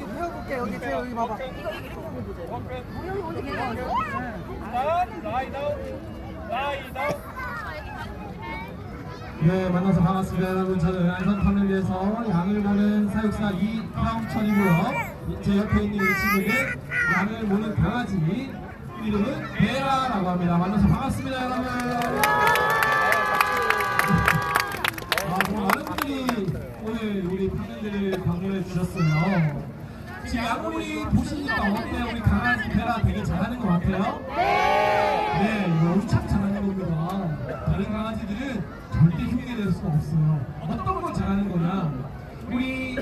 여기 봐봐. 우리 언제 개강했어? 네, 만나서 반갑습니다. 여러분, 저는 안산 파밀리에서 양을 보는 사육사 이형천이고요. 제 옆에 있는 이 친구는 양을 보는 강아지, 이름은 베라라고 합니다. 만나서 반갑습니다, 여러분. 아, 정말 많은 분들이 오늘 우리 파밀리를 방문해 주셨어요. 지금 양우리 보시니까 어때요? 우리 강아지 베라 되게 잘하는 것 같아요? 네, 이거 엄청 잘하는 겁니다. 다른 강아지들은 절대 흉내낼 수가 없어요. 어떤 걸 잘하는? 우리